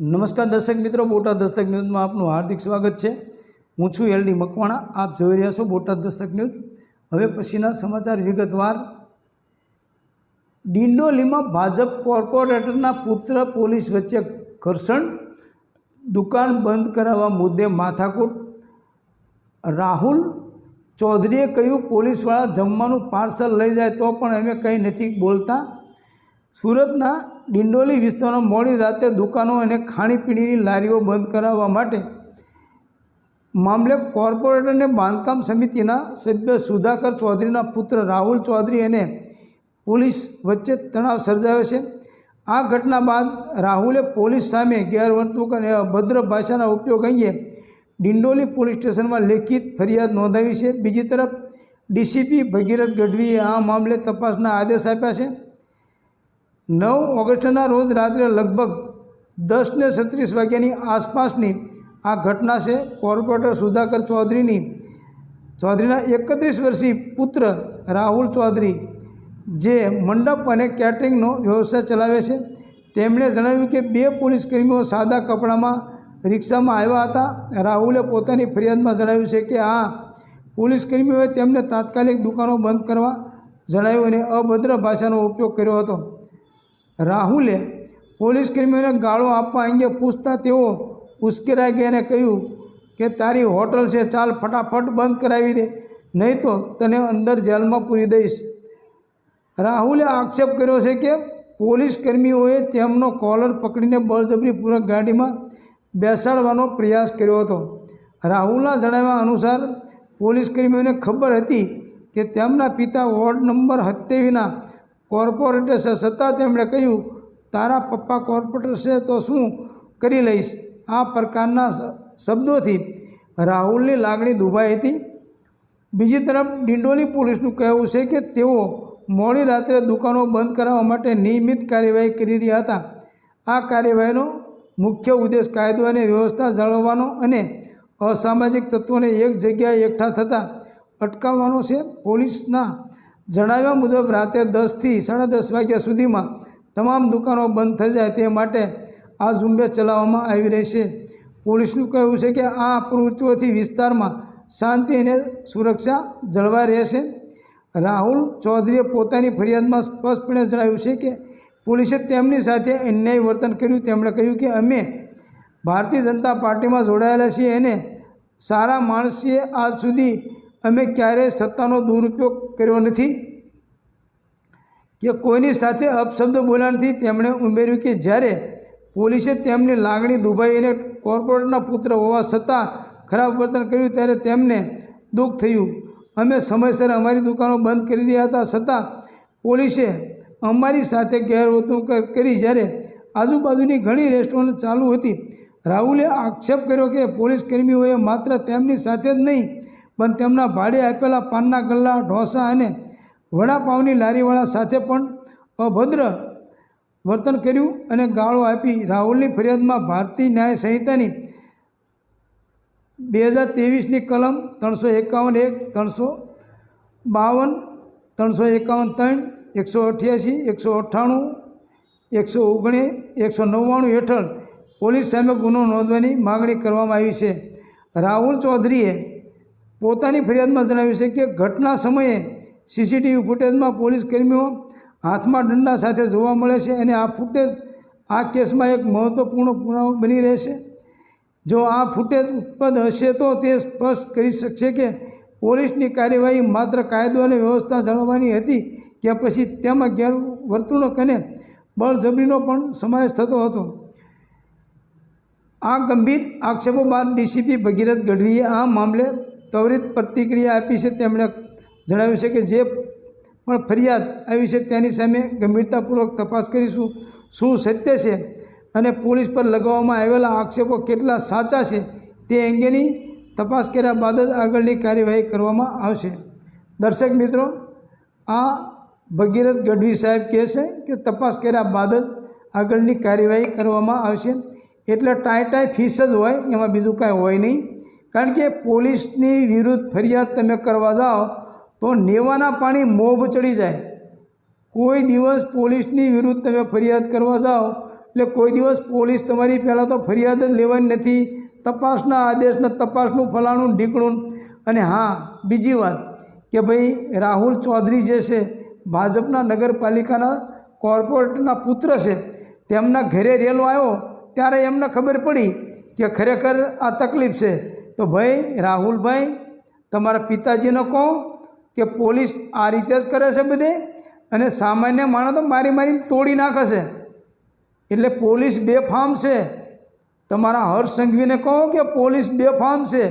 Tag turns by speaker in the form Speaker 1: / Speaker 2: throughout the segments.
Speaker 1: નમસ્કાર દર્શક મિત્રો, બોટાદ દસ્તક ન્યૂઝમાં આપનું હાર્દિક સ્વાગત છે. હું છું એલડી મકવાણા, આપ જોઈ રહ્યા છો બોટાદ દસ્તક ન્યૂઝ. હવે પછીના સમાચાર વિગતવાર. ડિંડોલીમાં ભાજપ કોર્પોરેટરના પુત્ર પોલીસ વચ્ચે ઘર્ષણ. દુકાન બંધ કરાવવા મુદ્દે માથાકૂટ. રાહુલ ચૌધરીએ કહ્યું, પોલીસવાળા જમવાનું પાર્સલ લઈ જાય તો પણ અમે કંઈ નથી બોલતા. સુરતના ડિંડોલી વિસ્તારમાં મોડી રાતે દુકાનો અને ખાણીપીણીની લારીઓ બંધ કરાવવા માટે મામલે કોર્પોરેટર અને બાંધકામ સમિતિના સભ્ય સુધાકર ચૌધરીના પુત્ર રાહુલ ચૌધરી અને પોલીસ વચ્ચે તણાવ સર્જાયો છે. આ ઘટના બાદ રાહુલે પોલીસ સામે ગેરવર્તણૂક અને અભદ્ર ભાષાના ઉપયોગ અંગે ડિંડોલી પોલીસ સ્ટેશનમાં લેખિત ફરિયાદ નોંધાવી છે. બીજી તરફ ડીસીપી ભગીરથ ગઢવીએ આ મામલે તપાસના આદેશ આપ્યા છે. નવ ઓગસ્ટના રોજ રાત્રે લગભગ દસને છત્રીસ વાગ્યાની આસપાસની આ ઘટના છે. કોર્પોરેટર સુધાકર ચૌધરીની, ચૌધરીના એકત્રીસ વર્ષીય પુત્ર રાહુલ ચૌધરી, જે મંડપ અને કેટરિંગનો વ્યવસાય ચલાવે છે. તેમણે જણાવ્યું કે બે પોલીસ કર્મીઓ સાદા કપડામાં રિક્ષામાં આવ્યા હતા. રાહુલે પોતાની ફરિયાદમાં જણાવ્યું છે કે આ પોલીસ કર્મીઓએ તેમને તાત્કાલિક દુકાનો બંધ કરવા જણાવ્યું અને અભદ્ર ભાષાનો ઉપયોગ કર્યો હતો. રાહુલે પોલીસ કર્મીઓને ગાળો આપવા અંગે પૂછતા તેઓ ઉશ્કેરાઈ ગયા અને કહ્યું કે તારી હોટલ છે, ચાલ ફટાફટ બંધ કરાવી દે, નહીં તો તને અંદર જેલમાં પૂરી દઈશ. રાહુલે આક્ષેપ કર્યો છે કે પોલીસ કર્મીઓએ તેમનો કોલર પકડીને બળજબરીપૂર્વક ગાડીમાં બેસાડવાનો પ્રયાસ કર્યો હતો. રાહુલના જણાવ્યા અનુસાર, પોલીસ કર્મીઓને ખબર હતી કે તેમના પિતા વોર્ડ નંબર સત્યાવીસના કોર્પોરેટર છે તેમણે કહ્યું, તારા પપ્પા કોર્પોરેટર છે તો શું કરી લઈશ? આ પ્રકારના શબ્દોથી રાહુલની લાગણી દુભાઈ હતી. બીજી તરફ ડિંડોલી પોલીસનું કહેવું છે કે તેઓ મોડી રાત્રે દુકાનો બંધ કરાવવા માટે નિયમિત કાર્યવાહી કરી રહ્યા હતા. આ કાર્યવાહીનો મુખ્ય ઉદ્દેશ કાયદો અને વ્યવસ્થા જાળવવાનો અને અસામાજિક તત્વોને એક જગ્યાએ એકઠા થતાં અટકાવવાનો છે. પોલીસના જણાવ્યા મુજબ રાતે દસથી સાડા દસ વાગ્યા સુધીમાં તમામ દુકાનો બંધ થઈ જાય તે માટે આ ઝુંબેશ ચલાવવામાં આવી રહી છે. પોલીસનું કહેવું છે કે આ પ્રવૃત્તિઓથી વિસ્તારમાં શાંતિ અને સુરક્ષા જળવાઈ રહેશે રાહુલ ચૌધરીએ પોતાની ફરિયાદમાં સ્પષ્ટપણે જણાવ્યું છે કે પોલીસે તેમની સાથે અન્યાય વર્તન કર્યું. તેમણે કહ્યું કે અમે ભારતીય જનતા પાર્ટીમાં જોડાયેલા છીએ અને સારા માણસીએ આજ સુધી અમે ક્યારેય સત્તાનો દુરુપયોગ કર્યો નથી કે કોઈની સાથે અપશબ્દ બોલ્યા નથી, તેમણે ઉમેર્યું કે જ્યારે પોલીસે તેમની લાગણી દુભાઈને કોર્પોરેટના પુત્ર હોવા છતાં ખરાબ વર્તન કર્યું ત્યારે તેમને દુઃખ થયું. અમે સમયસર અમારી દુકાનો બંધ કરી રહ્યા હતા છતાં પોલીસે અમારી સાથે ગેરવર્તણૂક કરી. જ્યારે આજુબાજુની ઘણી રેસ્ટોરન્ટ ચાલુ હતી, રાહુલે આક્ષેપ કર્યો કે પોલીસ કર્મીઓએ માત્ર તેમની સાથે જ નહીં પણ તેમના ભાડે આપેલા પાનના ગલ્લા, ઢોસા અને વડાપાવની લારીવાળા સાથે પણ અભદ્ર વર્તન કર્યું અને ગાળો આપી રાહુલની ફરિયાદમાં ભારતીય ન્યાય સંહિતાની બે હજાર ત્રેવીસની કલમ ત્રણસો એકાવન એક, ત્રણસો બાવન, ત્રણસો એકાવન ત્રણ, એકસો અઠ્યાસી, એકસો અઠ્ઠાણું, એકસો ઓગણીસ એકસો નવ્વાણું હેઠળ પોલીસ સામે ગુનો નોંધવાની માગણી કરવામાં આવી છે. રાહુલ ચૌધરીએ પોતાની ફરિયાદમાં જણાવ્યું છે કે ઘટના સમયે સીસીટીવી ફૂટેજમાં પોલીસ કર્મીઓ હાથમાં દંડા સાથે જોવા મળે છે અને આ ફૂટેજ, આ કેસમાં એક મહત્ત્વપૂર્ણ પુરાવો બની રહેશે. જો આ ફૂટેજ ઉત્પન્ન હશે તો તે સ્પષ્ટ કરી શકશે કે પોલીસની કાર્યવાહી માત્ર કાયદો અને વ્યવસ્થા જાળવવાની હતી કે પછી તેમાં ગેરવર્તણૂક અને બળજબરીનો પણ સમાવેશ થતો હતો. આ ગંભીર આક્ષેપો બાદ ડીસીપી ભગીરથ ગઢવીએ આ મામલે ત્વરિત પ્રતિક્રિયા આપી છે તેમણે જણાવ્યું છે કે જે પણ ફરિયાદ આવી છે તેની સામે ગંભીરતાપૂર્વક તપાસ કરીશું. શું સત્ય છે? અને પોલીસ પર લગાવવામાં આવેલા આક્ષેપો કેટલા સાચા છે તે અંગેની તપાસ કર્યા બાદ જ આગળની કાર્યવાહી કરવામાં આવશે. દર્શક મિત્રો, આ ભગીરથ ગઢવી સાહેબ કહે છે કે તપાસ કર્યા બાદ જ આગળની કાર્યવાહી કરવામાં આવશે. એટલે ટાઈ ટાઈ ફીસ જ હોય, એમાં બીજું કાંઈ હોય નહીં. કારણ કે પોલીસની વિરુદ્ધ ફરિયાદ તમે કરવા જાઓ, તો નેવાના પાણી મોભ ચડી જાય. કોઈ દિવસ પોલીસની વિરુદ્ધ તમે ફરિયાદ કરવા જાઓ, એટલે કોઈ દિવસ પોલીસ તમારી પહેલાં તો ફરિયાદ જ લેવાની નથી. તપાસના આદેશના તપાસનું ફલાણું ઢીકણું. અને હા, બીજી વાત કે ભાઈ, રાહુલ ચૌધરી જે છે, ભાજપના નગરપાલિકાના કોર્પોરેટરના પુત્ર છે, તેમના ઘરે રેલો આવ્યો, ત્યારે એમને ખબર પડી કે ખરેખર આ તકલીફ છે. તો ભાઈ, રાહુલભાઈ, તમારા પિતાજીને કહો કે પોલીસ આ રીતે જ કરે છે બધે અને સામાન્ય માણસ તો મારી મારીને તોડી નાખે છે. એટલે પોલીસ બેફામ છે. તમારા હર્ષ સંઘવીને કહો કે પોલીસ બેફામ છે.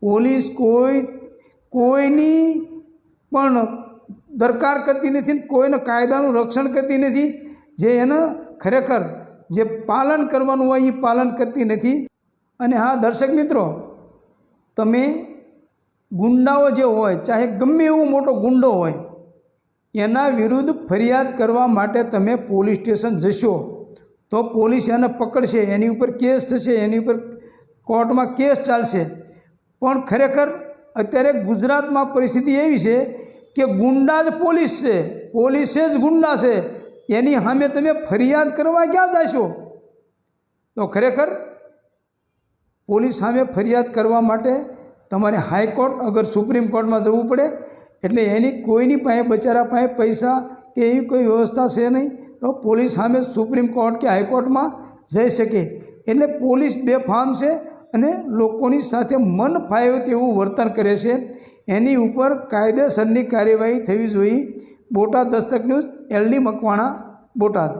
Speaker 1: પોલીસ કોઈ, કોઈની પણ દરકાર કરતી નથી કોઈના કાયદાનું રક્ષણ કરતી નથી. જે એને ખરેખર જે પાલન કરવાનું હોય એ પાલન કરતી નથી. અને હા, દર્શક મિત્રો તમે ગુંડાઓ જે હોય, ચાહે ગમે એવો મોટો ગુંડો હોય, એના વિરુદ્ધ ફરિયાદ કરવા માટે તમે પોલીસ સ્ટેશન જશો. તો પોલીસ એને પકડશે, એની ઉપર કેસ થશે, એની ઉપર કોર્ટમાં કેસ ચાલશે. પણ ખરેખર અત્યારે ગુજરાતમાં પરિસ્થિતિ એવી છે કે ગુંડા જ પોલીસ છે, પોલીસે જ ગુંડા છે. એની સામે તમે ફરિયાદ કરવા ક્યાં જશો? તો ખરેખર પોલીસ સામે ફરિયાદ કરવા માટે તમારે હાઈકોર્ટ, અગર સુપ્રીમ કોર્ટમાં જવું પડે, એટલે એની કોઈની પાસે, બચારા પાસે પૈસા કે એવી કોઈ વ્યવસ્થા છે નહીં, તો પોલીસ સામે સુપ્રીમ કોર્ટ કે હાઈકોર્ટમાં જઈ શકે. એટલે પોલીસ બેફામ છે અને લોકોની સાથે મન ફાવે તેવું વર્તન કરે છે. એની ઉપર કાયદેસરની કાર્યવાહી થવી જોઈએ. Botad Dastak news, L D Makwana, Botad.